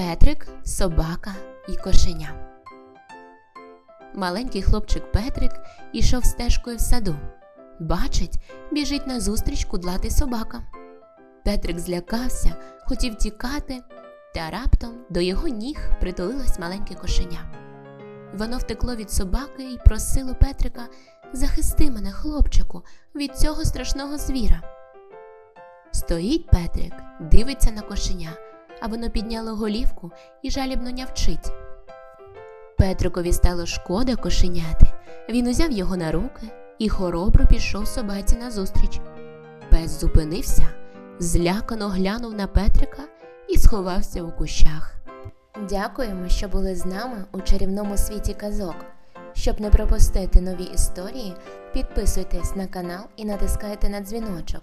Петрик, собака і кошеня. Маленький хлопчик Петрик ішов стежкою в саду. Бачить, біжить назустріч кудлатий собака. Петрик злякався, хотів тікати, та раптом до його ніг притулилось маленьке кошеня. Воно втекло від собаки і просило Петрика захисти мене, хлопчику, від цього страшного звіра. Стоїть Петрик, дивиться на кошеня, а воно підняло голівку і жалібно нявчить. Петрикові стало шкода кошеняти. Він узяв його на руки і хоробро пішов собаці назустріч. Пес зупинився, злякано глянув на Петрика і сховався у кущах. Дякуємо, що були з нами у чарівному світі казок. Щоб не пропустити нові історії, підписуйтесь на канал і натискайте на дзвіночок.